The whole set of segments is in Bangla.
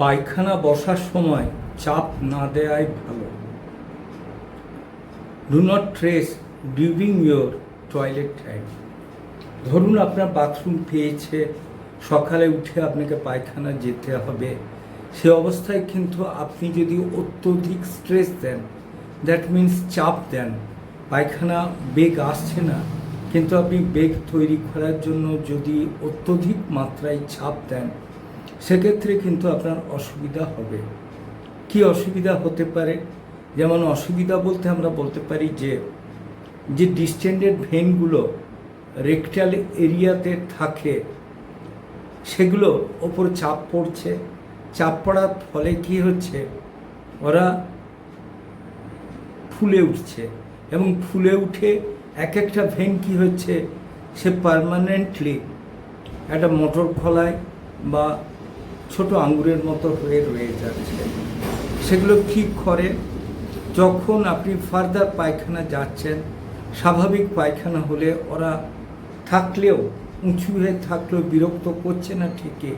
পায়খানা বসার সময় চাপ না দেওয়াই ভালো। Do not stress during your toilet time ধরুন আপনার বাথরুম পেয়েছে, সকালে উঠে আপনাকে পায়খানা যেতে হবে। সে অবস্থায় কিন্তু আপনি যদি অত্যধিক স্ট্রেস দেন দ্যাট মিন্স চাপ দেন, পায়খানা বেগ আসছে না, কিন্তু আপনি বেগ তৈরি করার জন্য যদি অত্যধিক মাত্রায় চাপ দেন সেক্ষেত্রে কিন্তু আপনার অসুবিধা হবে। কি অসুবিধা হতে পারে? যেমন অসুবিধা বলতে আমরা বলতে পারি যে যে ডিস্টেন্ডেড ভেনগুলো রেকটাল এরিয়াতে থাকে, সেগুলো ওপর চাপ পড়ছে। চাপ পড়ার ফলে কি হচ্ছে? ওরা ফুলে উঠছে এবং ফুলে উঠে এক একটা ভেন কি হচ্ছে? সে পারমানেন্টলি একটা মোটর খোলায় বা ছোট আঙ্গুরের মতো হয়ে রয়ে যাচ্ছে। সেগুলো ঠিক করে যখন আপনি ফার্দার পায়খানা যাচ্ছেন, স্বাভাবিক পায়খানা হলে ওরা থাকলেও, উঁচু হয়ে থাকলেও বিরক্ত করছে না ঠিকই।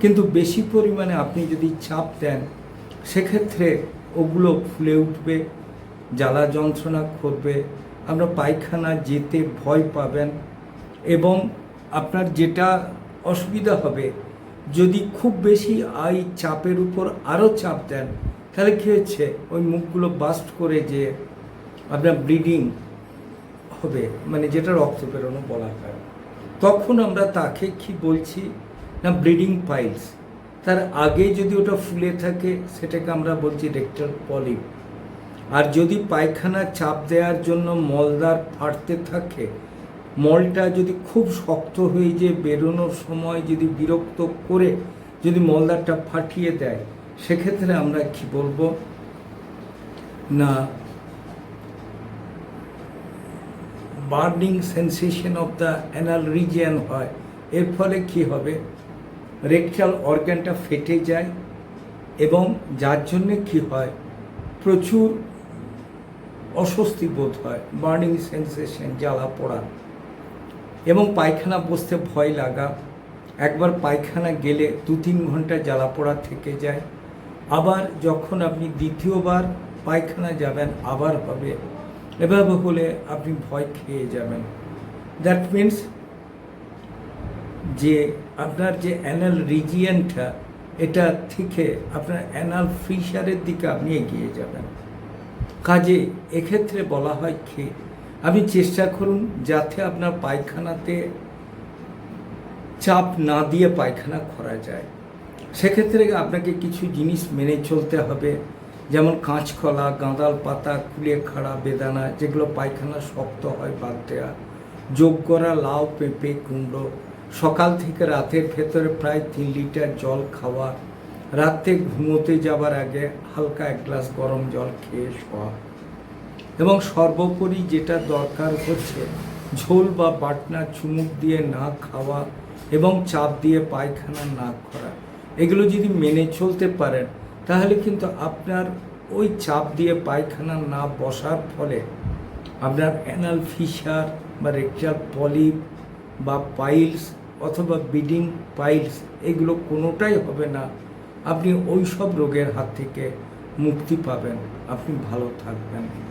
কিন্তু বেশি পরিমাণে আপনি যদি চাপ দেন, সেক্ষেত্রে ওগুলো ফুলে উঠবে, জ্বালা যন্ত্রণা করবে, আমরা পায়খানা যেতে ভয় পাবেন এবং আপনার যেটা অসুবিধা হবে যদি খুব বেশি আই চাপের উপর আরও চাপ দেন, তাহলে কী হচ্ছে? ওই মুখগুলো বাস্ট করে যে আপনার ব্লিডিং হবে মানে যেটা রক্ত বেরোনো বলা হয় তখন আমরা তাকে কি বলছি? না ব্লিডিং পাইলস তার আগে যদি ওটা ফুলে থাকে, সেটাকে আমরা বলছি রেক্টাল পলিপ আর যদি পায়খানা চাপ দেওয়ার জন্য মলদার ফাটতে থাকে মলটা যদি খুব শক্ত হয়ে যে বেরোনোর সময় যদি বিরক্ত করে যদি মলদারটা ফাটিয়ে দেয়, সেক্ষেত্রে আমরা কি বলব? না, burning sensation of the anal region হয়। এর ফলে কি হবে? রেকটাল অর্গ্যানটা ফেটে যায় এবং যার জন্যে কি হয়? প্রচুর অস্বস্তি বোধ হয়, বার্নিং সেন্সেশন, জ্বালা পড়া। এবং পায়খানা বসতে ভয় লাগা। একবার পায়খানা গেলে দু তিন ঘণ্টা জ্বালা পোড়া থেকে যায়। আবার যখন আপনি দ্বিতীয়বার পায়খানা যাবেন, আবার হবে। এভাবে হলে আপনি ভয় খেয়ে যাবেন। দ্যাট মিন্স যে আপনার যে অ্যানাল রিজিয়ানটা এটা থেকে আপনার অ্যানাল ফিশারের দিকে আপনি এগিয়ে যাবেন। কাজে এক্ষেত্রে বলা হয় কি আপনি চেষ্টা করুন যাতে আপনার পায়খানাতে চাপ না দিয়ে পায়খানা করা যায়। সেক্ষেত্রে আপনাকে কিছু জিনিস মেনে চলতে হবে, যেমন কাঁচকলা, গাঁদাল পাতা, কুলে খাড়া, বেদানা, যেগুলো পায়খানা শক্ত হয় বাদ দেওয়া যোগ করা লাউ, পেঁপে, কুমড়ো। সকাল থেকে রাতের ভেতরে প্রায় তিন লিটার জল খাওয়া। রাতে ঘুমোতে যাবার আগে হালকা এক গ্লাস গরম জল খেয়ে শোয়া। এবং সর্বোপরি যেটা দরকার হচ্ছে, ঝোল বা বাটনা চুমুক দিয়ে না খাওয়া এবং চাপ দিয়ে পায়খানা না করা। এগুলো যদি মেনে চলতে পারেন, তাহলে কিন্তু আপনার ওই চাপ দিয়ে পায়খানা না বসার ফলে আপনার অ্যানাল ফিশার বা রেকটাল পলিপ বা পাইলস অথবা বিডিং পাইলস এগুলো কোনোটাই হবে না। আপনি ওই সব রোগের হাত থেকে মুক্তি পাবেন। আপনি ভালো থাকবেন।